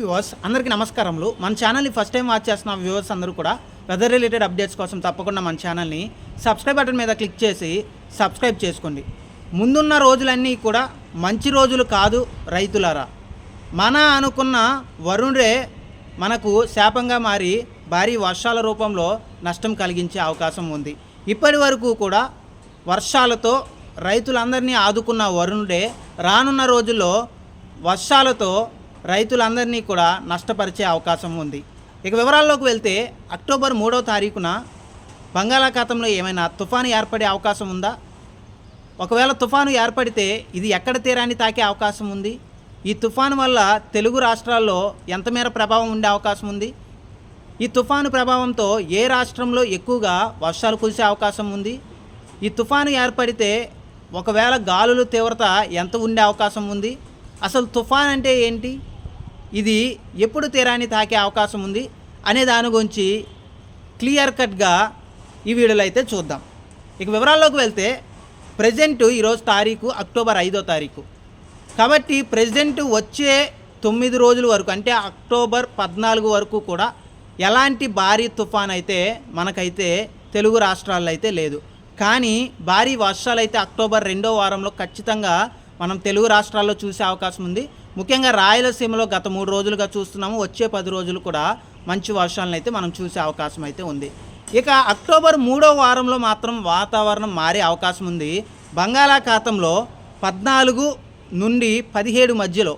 Viewers అందరికీ నమస్కారములు. మన ఛానల్ని ఫస్ట్ టైం వాచ్ చేస్తున్న వ్యూవర్స్ అందరూ కూడా వెదర్ రిలేటెడ్ అప్డేట్స్ కోసం తప్పకుండా మన ఛానల్ని సబ్స్క్రైబ్ బటన్ మీద క్లిక్ చేసి సబ్స్క్రైబ్ చేసుకోండి. ముందున్న రోజులన్నీ కూడా మంచి రోజులు కాదు రైతులారా. మన అనుకున్న వరుణుడే మనకు శాపంగా మారి భారీ వర్షాల రూపంలో నష్టం కలిగించే అవకాశం ఉంది. ఇప్పటి వరకు కూడా వర్షాలతో రైతులందరినీ ఆదుకున్న వరుణుడే రానున్న రోజుల్లో వర్షాలతో రైతులందరినీ కూడా నష్టపరిచే అవకాశం ఉంది. ఇక వివరాల్లోకి వెళ్తే అక్టోబర్ మూడవ తారీఖున బంగాళాఖాతంలో ఏమైనా తుఫాను ఏర్పడే అవకాశం ఉందా? ఒకవేళ తుఫాను ఏర్పడితే ఇది ఎక్కడ తీరాన్ని తాకే అవకాశం ఉంది? ఈ తుఫాను వల్ల తెలుగు రాష్ట్రాల్లో ఎంత మేర ప్రభావం ఉండే అవకాశం ఉంది? ఈ తుఫాను ప్రభావంతో ఏ రాష్ట్రంలో ఎక్కువగా వర్షాలు కురిసే అవకాశం ఉంది? ఈ తుఫాను ఏర్పడితే ఒకవేళ గాలుల తీవ్రత ఎంత ఉండే అవకాశం ఉంది? అసలు తుఫాన్ అంటే ఏంటి? ఇది ఎప్పుడు తీరాన్ని తాకే అవకాశం ఉంది అనే దాని గురించి క్లియర్ కట్గా ఈ వీడియోలో అయితే చూద్దాం. ఇక వివరాల్లోకి వెళ్తే ప్రజెంట్ ఈరోజు తారీఖు అక్టోబర్ ఐదో తారీఖు. కాబట్టి ప్రెసిడెంట్ వచ్చే తొమ్మిది రోజుల వరకు అంటే అక్టోబర్ పద్నాలుగు వరకు కూడా ఎలాంటి భారీ తుఫాన్ అయితే మనకైతే తెలుగు రాష్ట్రాల్లో అయితే లేదు. కానీ భారీ వర్షాలు అయితే అక్టోబర్ రెండో వారంలో ఖచ్చితంగా మనం తెలుగు రాష్ట్రాల్లో చూసే అవకాశం ఉంది. ముఖ్యంగా రాయలసీమలో గత మూడు రోజులుగా చూస్తున్నాము. వచ్చే పది రోజులు కూడా మంచి వర్షాలను అయితే మనం చూసే అవకాశం అయితే ఉంది. ఇక అక్టోబర్ మూడో వారంలో మాత్రం వాతావరణం మారే అవకాశం ఉంది. బంగాళాఖాతంలో పద్నాలుగు నుండి పదిహేడు మధ్యలో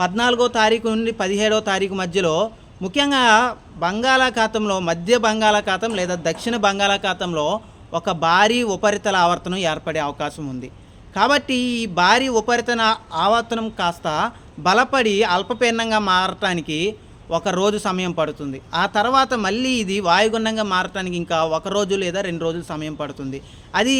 పద్నాలుగో తారీఖు నుండి పదిహేడో తారీఖు మధ్యలో ముఖ్యంగా బంగాళాఖాతంలో మధ్య బంగాళాఖాతం లేదా దక్షిణ బంగాళాఖాతంలో ఒక భారీ ఉపరితల ఆవర్తనం ఏర్పడే అవకాశం ఉంది. కాబట్టి ఈ భారీ ఉపరితల ఆవర్తనం కాస్త బలపడి అల్పపీడనంగా మారటానికి ఒక రోజు సమయం పడుతుంది. ఆ తర్వాత మళ్ళీ ఇది వాయుగుండంగా మారటానికి ఇంకా ఒక రోజు లేదా రెండు రోజులు సమయం పడుతుంది. అది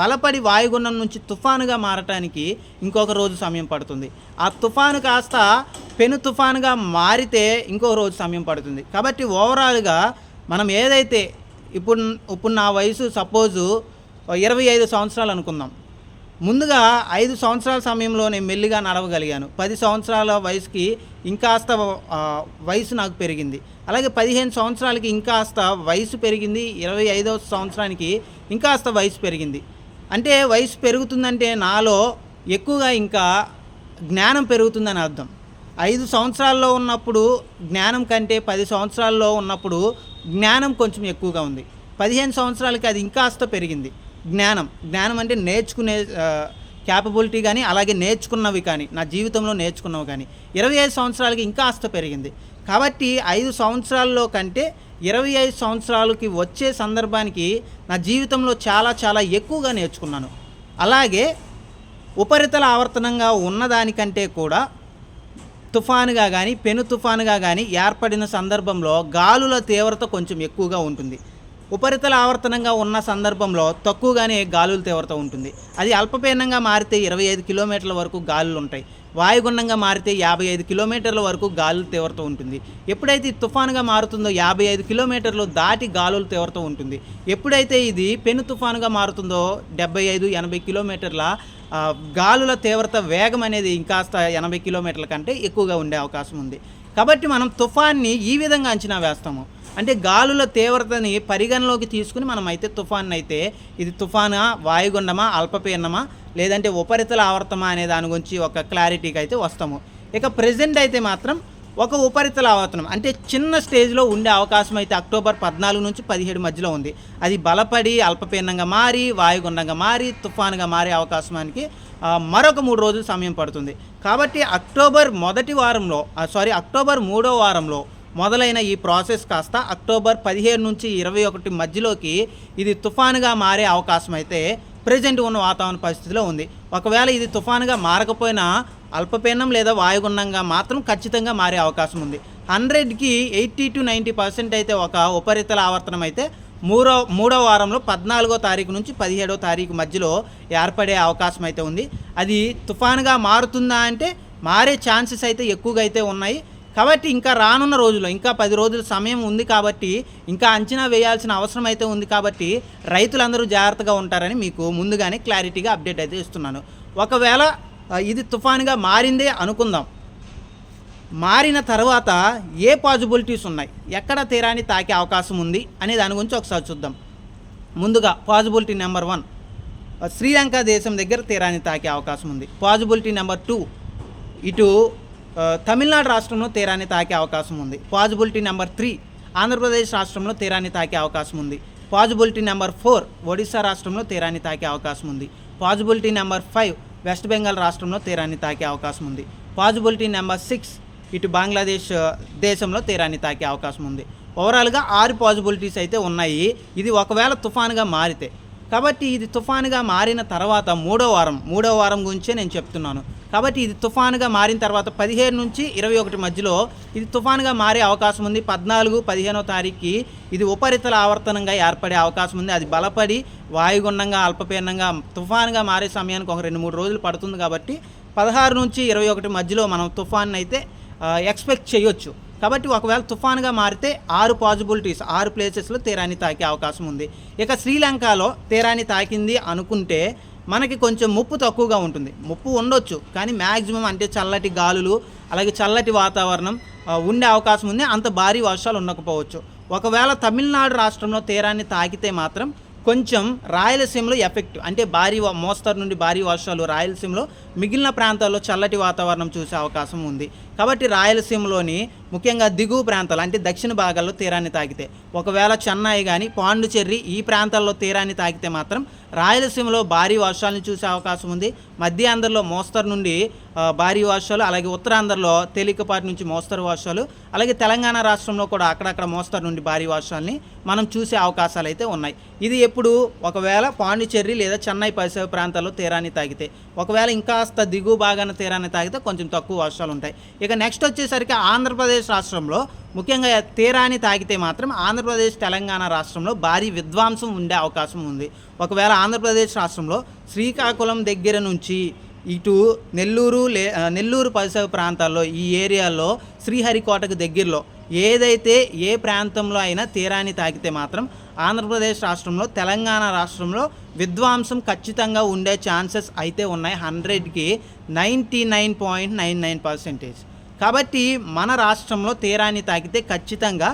బలపడి వాయుగుండం నుంచి తుఫానుగా మారటానికి ఇంకొక రోజు సమయం పడుతుంది. ఆ తుఫాను కాస్త పెను తుఫానుగా మారితే ఇంకో రోజు సమయం పడుతుంది. కాబట్టి ఓవరాల్గా మనం ఏదైతే ఇప్పుడు ఇప్పుడు నా వయసు సపోజు ఇరవై ఐదు సంవత్సరాలు అనుకుందాం. ముందుగా ఐదు సంవత్సరాల సమయంలో నేను మెల్లిగా నడవగలిగాను. పది సంవత్సరాల వయసుకి ఇంకాస్త వయసు నాకు పెరిగింది. అలాగే పదిహేను సంవత్సరాలకి ఇంకాస్త వయసు పెరిగింది. ఇరవై ఐదవ సంవత్సరానికి ఇంకాస్త వయసు పెరిగింది. అంటే వయసు పెరుగుతుందంటే నాలో ఎక్కువగా ఇంకా జ్ఞానం పెరుగుతుందని అర్థం. ఐదు సంవత్సరాల్లో ఉన్నప్పుడు జ్ఞానం కంటే పది సంవత్సరాల్లో ఉన్నప్పుడు జ్ఞానం కొంచెం ఎక్కువగా ఉంది. పదిహేను సంవత్సరాలకి అది ఇంకాస్త పెరిగింది. జ్ఞానం. జ్ఞానం అంటే నేర్చుకునే క్యాపబిలిటీ కానీ అలాగే నేర్చుకున్నవి కానీ నా జీవితంలో నేర్చుకున్నవి కానీ ఇరవై ఐదు సంవత్సరాలకి ఇంకా ఆస్త పెరిగింది. కాబట్టి ఐదు సంవత్సరాల్లో కంటే ఇరవై ఐదు సంవత్సరాలకి వచ్చే సందర్భానికి నా జీవితంలో చాలా చాలా ఎక్కువగా నేర్చుకున్నాను. అలాగే ఉపరితల ఆవర్తనంగా ఉన్నదానికంటే కూడా తుఫానుగా కానీ పెను తుఫానుగా కానీ ఏర్పడిన సందర్భంలో గాలుల తీవ్రత కొంచెం ఎక్కువగా ఉంటుంది. ఉపరితల ఆవర్తనంగా ఉన్న సందర్భంలో తక్కువగానే గాలుల తీవ్రత ఉంటుంది. అది అల్పపీడనంగా మారితే ఇరవై ఐదు కిలోమీటర్ల వరకు గాలులు ఉంటాయి. వాయుగుండంగా మారితే యాభై ఐదు కిలోమీటర్ల వరకు గాలుల తీవ్రత ఉంటుంది. ఎప్పుడైతే తుఫానుగా మారుతుందో యాభై ఐదు కిలోమీటర్లు దాటి గాలుల తీవ్రత ఉంటుంది. ఎప్పుడైతే ఇది పెను తుఫానుగా మారుతుందో డెబ్బై ఐదు ఎనభై కిలోమీటర్ల గాలుల తీవ్రత వేగం అనేది ఇంకాస్త ఎనభై కిలోమీటర్ల కంటే ఎక్కువగా ఉండే అవకాశం ఉంది. కాబట్టి మనం తుఫాన్ని ఈ విధంగా అంచనా వేస్తాము. అంటే గాలుల తీవ్రతని పరిగణలోకి తీసుకుని మనం అయితే తుఫాన్ అయితే ఇది తుఫానా వాయుగుండమా అల్పపీడనమా లేదంటే ఉపరితల ఆవర్తమా అనే దాని గురించి ఒక క్లారిటీకి అయితే వస్తాము. ఇక ప్రజెంట్ అయితే మాత్రం ఒక ఉపరితల ఆవర్తనం అంటే చిన్న స్టేజ్లో ఉండే అవకాశం అయితే అక్టోబర్ పద్నాలుగు నుంచి పదిహేడు మధ్యలో ఉంది. అది బలపడి అల్పపీడనంగా మారి వాయుగుండంగా మారి తుఫానుగా మారే అవకాశానికి మరొక మూడు రోజులు సమయం పడుతుంది. కాబట్టి అక్టోబర్ మొదటి వారంలో సారీ అక్టోబర్ మూడో వారంలో మొదలైన ఈ ప్రాసెస్ కాస్త అక్టోబర్ పదిహేడు నుంచి ఇరవై ఒకటి మధ్యలోకి ఇది తుఫానుగా మారే అవకాశం అయితే ప్రజెంట్ ఉన్న వాతావరణ పరిస్థితిలో ఉంది. ఒకవేళ ఇది తుఫానుగా మారకపోయినా అల్పపీడనం లేదా వాయుగుండంగా మాత్రం ఖచ్చితంగా మారే అవకాశం ఉంది. హండ్రెడ్కి ఎయిటీ టు నైంటీ పర్సెంట్ అయితే ఒక ఉపరితల ఆవర్తనం అయితే మూడో మూడో వారంలో పద్నాలుగో తారీఖు నుంచి పదిహేడో తారీఖు మధ్యలో ఏర్పడే అవకాశం అయితే ఉంది. అది తుఫానుగా మారుతుందా అంటే మారే ఛాన్సెస్ అయితే ఎక్కువగా అయితే ఉన్నాయి. కాబట్టి ఇంకా రానున్న రోజుల్లో ఇంకా పది రోజుల సమయం ఉంది కాబట్టి ఇంకా అంచనా వేయాల్సిన అవసరం అయితే ఉంది కాబట్టి రైతులందరూ జాగ్రత్తగా ఉంటారని మీకు ముందుగానే క్లారిటీగా అప్డేట్ అయితే ఇస్తున్నాను. ఒకవేళ ఇది తుఫాన్గా మారిందే అనుకుందాం. మారిన తర్వాత ఏ పాజిబిలిటీస్ ఉన్నాయి? ఎక్కడ తీరాన్ని తాకే అవకాశం ఉంది? అనే దాని గురించి ఒకసారి చూద్దాం. ముందుగా పాజిబిలిటీ నెంబర్ వన్. శ్రీలంక దేశం దగ్గర తీరాన్ని తాకే అవకాశం ఉంది. Possibility number two. ఇటు తమిళనాడు రాష్ట్రంలో తీరాన్ని తాకే అవకాశం ఉంది. పాజిబిలిటీ నెంబర్ త్రీ ఆంధ్రప్రదేశ్ రాష్ట్రంలో తీరాన్ని తాకే అవకాశం ఉంది. పాజిబిలిటీ నెంబర్ ఫోర్ ఒడిశా రాష్ట్రంలో తీరాన్ని తాకే అవకాశం ఉంది. Possibility number five West Bengal రాష్ట్రంలో తీరాన్ని తాకే అవకాశం ఉంది. పాజిబిలిటీ నెంబర్ సిక్స్ ఇటు బంగ్లాదేశ్ దేశంలో తీరాన్ని తాకే అవకాశం ఉంది. ఓవరాల్గా ఆరు పాజిబిలిటీస్ అయితే ఉన్నాయి. ఇది ఒకవేళ తుఫాన్గా మారితే కాబట్టి ఇది తుఫానుగా మారిన తర్వాత మూడో వారం మూడో వారం గురించే నేను చెప్తున్నాను. కాబట్టి ఇది తుఫానుగా మారిన తర్వాత పదిహేను నుంచి ఇరవై ఒకటి మధ్యలో ఇది తుఫానుగా మారే అవకాశం ఉంది. పద్నాలుగు పదిహేనో తారీఖుకి ఇది ఉపరితల ఆవర్తనంగా ఏర్పడే అవకాశం ఉంది. అది బలపడి వాయుగుండంగా అల్పపీడనంగా తుఫానుగా మారే సమయానికి ఒక రెండు మూడు రోజులు పడుతుంది కాబట్టి పదహారు నుంచి ఇరవై ఒకటి మధ్యలో మనం తుఫాన్ అయితే ఎక్స్పెక్ట్ చేయొచ్చు. కాబట్టి ఒకవేళ తుఫాన్గా మారితే ఆరు పాజిబిలిటీస్ ఆరు ప్లేసెస్లో తీరాన్ని తాకే అవకాశం ఉంది. ఇక శ్రీలంకలో తీరాన్ని తాకింది అనుకుంటే మనకి కొంచెం ముప్పు తక్కువగా ఉంటుంది. ముప్పు ఉండొచ్చు కానీ మ్యాక్సిమం అంటే చల్లటి గాలులు అలాగే చల్లటి వాతావరణం ఉండే అవకాశం ఉంది. అంత భారీ వర్షాలు ఉండకపోవచ్చు. ఒకవేళ తమిళనాడు రాష్ట్రంలో తీరాన్ని తాకితే మాత్రం కొంచెం రాయలసీమలో ఎఫెక్ట్ అంటే భారీ మోస్తరు నుండి భారీ వర్షాలు రాయలసీమలో మిగిలిన ప్రాంతాల్లో చల్లటి వాతావరణం చూసే అవకాశం ఉంది. కాబట్టి రాయలసీమలోని ముఖ్యంగా దిగువ ప్రాంతాలు అంటే దక్షిణ భాగాల్లో తీరాన్ని తాకితే. ఒకవేళ చెన్నై కానీ పాండుచెర్రి ఈ ప్రాంతాల్లో తీరాన్ని తాకితే మాత్రం రాయలసీమలో భారీ వర్షాలను చూసే అవకాశం ఉంది. మధ్య ఆంధ్రలో మోస్తరు నుండి భారీ వర్షాలు అలాగే ఉత్తరాంధ్రలో తేలికపాటి నుంచి మోస్తరు వర్షాలు అలాగే తెలంగాణ రాష్ట్రంలో కూడా అక్కడక్కడ మోస్తరు నుండి భారీ వర్షాలని మనం చూసే అవకాశాలు అయితే ఉన్నాయి. ఇది ఎప్పుడు? ఒకవేళ పాండిచెర్రి లేదా చెన్నై పరిసర ప్రాంతాల్లో తీరాన్ని తాగితే ఒకవేళ ఇంకాస్త దిగువ భాగాన తీరాన్ని తాగితే కొంచెం తక్కువ వర్షాలు ఉంటాయి. ఇక నెక్స్ట్ వచ్చేసరికి ఆంధ్రప్రదేశ్ రాష్ట్రంలో ముఖ్యంగా తీరాన్ని తాకితే మాత్రం ఆంధ్రప్రదేశ్ తెలంగాణ రాష్ట్రంలో భారీ విద్వాంసం ఉండే అవకాశం ఉంది. ఒకవేళ ఆంధ్రప్రదేశ్ రాష్ట్రంలో శ్రీకాకుళం దగ్గర నుంచి ఇటు నెల్లూరు లే నెల్లూరు పరిసర ప్రాంతాల్లో ఈ ఏరియాలో శ్రీహరికోటకు దగ్గరలో ఏదైతే ఏ ప్రాంతంలో అయినా తీరాన్ని తాకితే మాత్రం ఆంధ్రప్రదేశ్ రాష్ట్రంలో తెలంగాణ రాష్ట్రంలో విధ్వంసం ఖచ్చితంగా ఉండే ఛాన్సెస్ అయితే ఉన్నాయి. హండ్రెడ్కి ninety nine point nine nine percentage. కాబట్టి మన రాష్ట్రంలో తీరాన్ని తాకితే ఖచ్చితంగా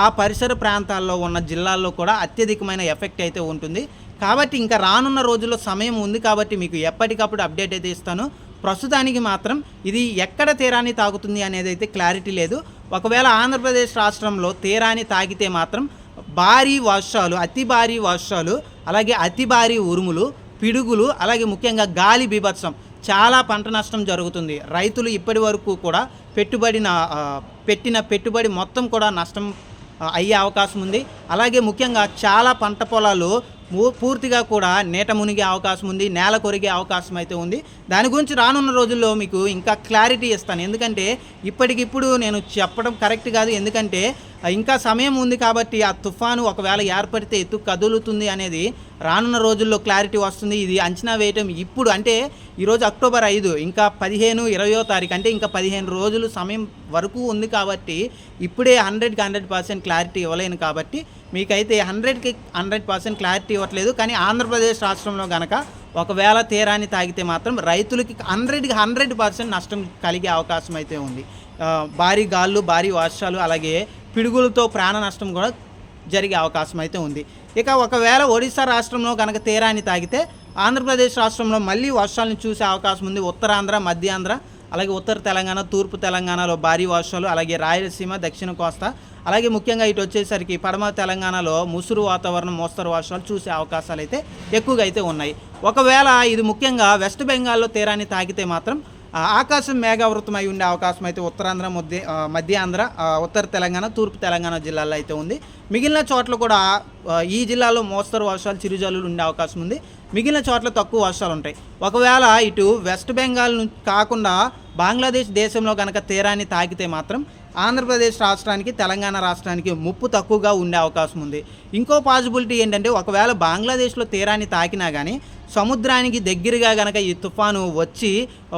ఆ పరిసర ప్రాంతాల్లో ఉన్న జిల్లాల్లో కూడా అత్యధికమైన ఎఫెక్ట్ అయితే ఉంటుంది. కాబట్టి ఇంకా రానున్న రోజుల్లో సమయం ఉంది కాబట్టి మీకు ఎప్పటికప్పుడు అప్డేట్ అయితే ఇస్తాను. ప్రస్తుతానికి మాత్రం ఇది ఎక్కడ తీరాన్ని తాకుతుంది అనేది అయితే క్లారిటీ లేదు. ఒకవేళ ఆంధ్రప్రదేశ్ రాష్ట్రంలో తీరాన్ని తాకితే మాత్రం భారీ వర్షాలు అతి భారీ వర్షాలు అలాగే అతి భారీ ఉరుములు పిడుగులు అలాగే ముఖ్యంగా గాలి బీభత్సం చాలా పంట నష్టం జరుగుతుంది. రైతులు ఇప్పటి వరకు కూడా పెట్టుబడిన పెట్టిన పెట్టుబడి మొత్తం కూడా నష్టం అయ్యే అవకాశం ఉంది. అలాగే ముఖ్యంగా చాలా పంట పొలాలు పూర్తిగా కూడా నీట మునిగే అవకాశం ఉంది నేల కొరిగే అవకాశం అయితే ఉంది. దాని గురించి రానున్న రోజుల్లో మీకు ఇంకా క్లారిటీ ఇస్తాను. ఎందుకంటే ఇప్పటికిప్పుడు నేను చెప్పడం కరెక్ట్ కాదు. ఎందుకంటే ఇంకా సమయం ఉంది కాబట్టి ఆ తుఫాను ఒకవేళ ఏర్పడితే ఎత్తు కదులుతుంది అనేది రానున్న రోజుల్లో క్లారిటీ వస్తుంది. ఇది అంచనా వేయటం ఇప్పుడు అంటే ఈరోజు అక్టోబర్ ఐదు ఇంకా పదిహేను ఇరవయో తారీఖు అంటే ఇంకా పదిహేను రోజులు సమయం వరకు ఉంది కాబట్టి ఇప్పుడే హండ్రెడ్కి హండ్రెడ్ పర్సెంట్ క్లారిటీ ఇవ్వలేను కాబట్టి మీకైతే హండ్రెడ్కి హండ్రెడ్ పర్సెంట్ క్లారిటీ ఇవ్వట్లేదు. కానీ ఆంధ్రప్రదేశ్ రాష్ట్రంలో కనుక ఒకవేళ తీరాన్ని తాగితే మాత్రం రైతులకి హండ్రెడ్కి హండ్రెడ్ పర్సెంట్ నష్టం కలిగే అవకాశం అయితే ఉంది. భారీ గాళ్ళు భారీ వర్షాలు అలాగే పిడుగులతో ప్రాణ నష్టం కూడా జరిగే అవకాశం అయితే ఉంది. ఇక ఒకవేళ ఒడిశా రాష్ట్రంలో కనుక తీరాన్ని తాగితే ఆంధ్రప్రదేశ్ రాష్ట్రంలో మళ్ళీ వర్షాలను చూసే అవకాశం ఉంది. ఉత్తరాంధ్ర మధ్యాంధ్ర అలాగే ఉత్తర తెలంగాణ తూర్పు తెలంగాణలో భారీ వర్షాలు అలాగే రాయలసీమ దక్షిణ కోస్తా అలాగే ముఖ్యంగా ఇటు వచ్చేసరికి పడమ తెలంగాణలో ముసురు వాతావరణం మోస్తరు వర్షాలు చూసే అవకాశాలు అయితే ఎక్కువగా అయితే ఉన్నాయి. ఒకవేళ ఇది ముఖ్యంగా వెస్ట్ బెంగాల్లో తీరాన్ని తాకితే మాత్రం ఆకాశం మేఘావృతమై ఉండే అవకాశం అయితే ఉత్తరాంధ్ర మధ్య మధ్యాంధ్ర ఉత్తర తెలంగాణ తూర్పు తెలంగాణ జిల్లాలో అయితే ఉంది. మిగిలిన చోట్ల కూడా ఈ జిల్లాలో మోస్తరు వర్షాలు చిరుజల్లులు ఉండే అవకాశం ఉంది. మిగిలిన చోట్ల తక్కువ వర్షాలు ఉంటాయి. ఒకవేళ ఇటు వెస్ట్ బెంగాల్ కాకుండా బంగ్లాదేశ్ దేశంలో కనుక తీరాన్ని తాకితే మాత్రం ఆంధ్రప్రదేశ్ రాష్ట్రానికి తెలంగాణ రాష్ట్రానికి ముప్పు తక్కువగా ఉండే అవకాశం ఉంది. ఇంకో పాసిబిలిటీ ఏంటంటే ఒకవేళ బంగ్లాదేశ్లో తీరాన్ని తాకినా కానీ సముద్రానికి దగ్గరగా కనుక ఈ తుఫాను వచ్చి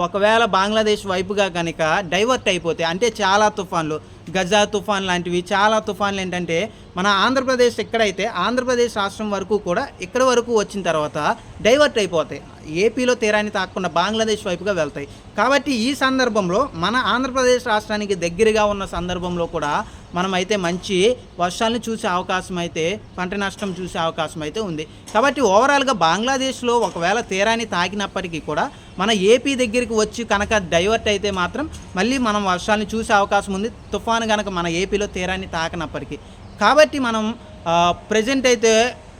ఒకవేళ బంగ్లాదేశ్ వైపుగా కనుక డైవర్ట్ అయిపోతే అంటే చాలా తుఫాన్లు గజా తుఫాన్ లాంటివి చాలా తుఫాన్లు ఏంటంటే మన ఆంధ్రప్రదేశ్ ఎక్కడైతే ఆంధ్రప్రదేశ్ రాష్ట్రం వరకు కూడా ఇక్కడ వరకు వచ్చిన తర్వాత డైవర్ట్ అయిపోతాయి. ఏపీలో తీరాన్ని తాకుండా బంగ్లాదేశ్ వైపుగా వెళ్తాయి. కాబట్టి ఈ సందర్భంలో మన ఆంధ్రప్రదేశ్ రాష్ట్రానికి దగ్గరగా ఉన్న సందర్భంలో కూడా మనమైతే మంచి వర్షాలను చూసే అవకాశం అయితే పంట నష్టం చూసే అవకాశం అయితే ఉంది. కాబట్టి ఓవరాల్గా బంగ్లాదేశ్లో ఒకవేళ తీరాన్ని తాకినప్పటికీ కూడా మన ఏపీ దగ్గరికి వచ్చి కనుక డైవర్ట్ అయితే మాత్రం మళ్ళీ మనం వర్షాలను చూసే అవకాశం ఉంది. తుఫాను కనుక మన ఏపీలో తీరాన్ని తాకినప్పటికీ. కాబట్టి మనం ప్రజెంట్ అయితే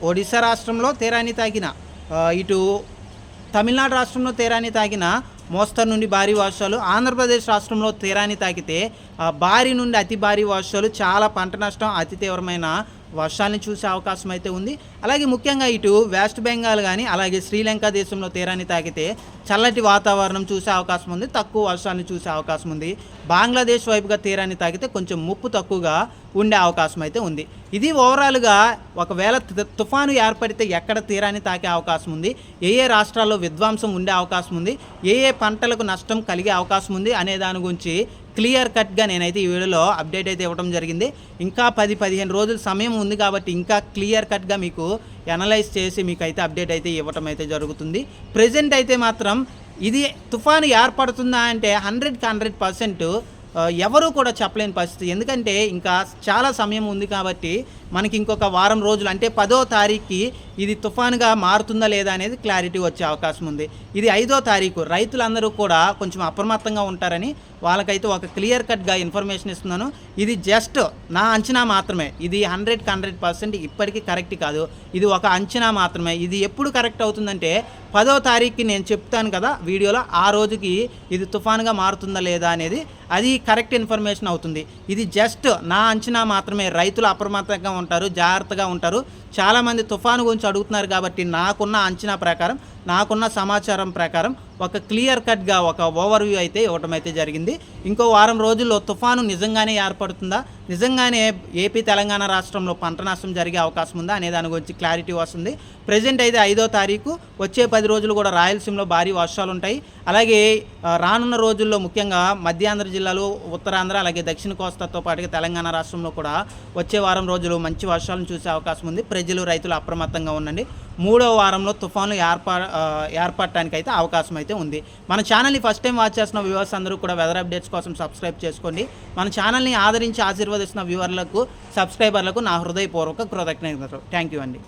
ఒడిశా రాష్ట్రంలో తీరాన్ని తాకిన ఇటు తమిళనాడు రాష్ట్రంలో తీరాన్ని తాకిన మోస్తరు నుండి భారీ వర్షాలు ఆంధ్రప్రదేశ్ రాష్ట్రంలో తీరాన్ని తాకితే భారీ నుండి అతి భారీ వర్షాలు చాలా పంట నష్టం అతి తీవ్రమైన వర్షాలను చూసే అవకాశం అయితే ఉంది. అలాగే ముఖ్యంగా ఇటు వెస్ట్ బెంగాల్ కానీ అలాగే శ్రీలంక దేశంలో తీరాన్ని తాకితే చల్లటి వాతావరణం చూసే అవకాశం ఉంది. తక్కువ వర్షాలను చూసే అవకాశం ఉంది. బంగ్లాదేశ్ వైపుగా తీరాన్ని తాకితే కొంచెం ముప్పు తక్కువగా ఉండే అవకాశం అయితే ఉంది. ఇది ఓవరాల్గా ఒకవేళ తుఫాను ఏర్పడితే ఎక్కడ తీరాన్ని తాకే అవకాశం ఉంది? ఏ ఏ రాష్ట్రాల్లో విధ్వంసం ఉండే అవకాశం ఉంది? ఏ ఏ పంటలకు నష్టం కలిగే అవకాశం ఉంది? అనే దాని గురించి క్లియర్ కట్గా నేనైతే ఈ వీడియోలో అప్డేట్ అయితే ఇవ్వడం జరిగింది. ఇంకా పది పదిహేను రోజులు సమయం ఉంది కాబట్టి ఇంకా క్లియర్ కట్గా మీకు ఎనలైజ్ చేసి మీకు అయితే అప్డేట్ అయితే ఇవ్వటం అయితే జరుగుతుంది. ప్రజెంట్ అయితే మాత్రం ఇది తుఫాను ఏర్పడుతుందా అంటే హండ్రెడ్కి హండ్రెడ్ పర్సెంట్ ఎవరూ కూడా చెప్పలేని పరిస్థితి. ఎందుకంటే ఇంకా చాలా సమయం ఉంది కాబట్టి మనకి ఇంకొక వారం రోజులు అంటే పదో తారీఖుకి ఇది తుఫాన్గా మారుతుందా లేదా అనేది క్లారిటీ వచ్చే అవకాశం ఉంది. ఇది ఐదో తారీఖు రైతులందరూ కూడా కొంచెం అప్రమత్తంగా ఉంటారని వాళ్ళకైతే ఒక క్లియర్ కట్గా ఇన్ఫర్మేషన్ ఇస్తున్నాను. ఇది జస్ట్ నా అంచనా మాత్రమే ఇది హండ్రెడ్కి హండ్రెడ్ పర్సెంట్ ఇప్పటికీ కరెక్ట్ కాదు. ఇది ఒక అంచనా మాత్రమే. ఇది ఎప్పుడు కరెక్ట్ అవుతుందంటే పదో తారీఖుకి నేను చెప్తాను కదా వీడియోలో ఆ రోజుకి ఇది తుఫాన్గా మారుతుందా లేదా అనేది అది కరెక్ట్ ఇన్ఫర్మేషన్ అవుతుంది. ఇది జస్ట్ నా అంచనా మాత్రమే రైతులు అప్రమత్తంగా ఉంటారు జాగ్రత్తగా ఉంటారు. చాలామంది తుఫాను గురించి అడుగుతున్నారు కాబట్టి నాకున్న అంచనా ప్రకారం నాకున్న సమాచారం ప్రకారం ఒక క్లియర్ కట్గా ఒక ఓవర్ వ్యూ అయితే ఇవ్వటం అయితే జరిగింది. ఇంకో వారం రోజుల్లో తుఫాను నిజంగానే ఏర్పడుతుందా? నిజంగానే ఏపీ తెలంగాణ రాష్ట్రంలో పంట నష్టం జరిగే అవకాశం ఉందా అనే దాని గురించి క్లారిటీ వస్తుంది. ప్రజెంట్ అయితే ఐదో తారీఖు వచ్చే పది రోజులు కూడా రాయలసీమలో భారీ వర్షాలు ఉంటాయి. అలాగే రానున్న రోజుల్లో ముఖ్యంగా మధ్యాంధ్ర జిల్లాలు ఉత్తరాంధ్ర అలాగే దక్షిణ కోస్తాతో పాటుగా తెలంగాణ రాష్ట్రంలో కూడా వచ్చే వారం రోజులు మంచి వర్షాలను చూసే అవకాశం ఉంది. ప్రజలు రైతులు అప్రమత్తంగా ఉండండి. మూడో వారంలో తుఫాను ఏర్పా ఏర్పడటానికి అయితే అవకాశం అయితే ఉంది. మన ఛానల్ని ఫస్ట్ టైం వాచ్ చేస్తున్న వ్యూవర్స్ అందరూ కూడా వెదర్ అప్డేట్స్ కోసం సబ్స్క్రైబ్ చేసుకోండి. మన ఛానల్ని ఆదరించి ఆశీర్వదిస్తున్న వ్యూవర్లకు సబ్స్క్రైబర్లకు నా హృదయపూర్వక కృతజ్ఞతలు. థ్యాంక్ యూ అండి.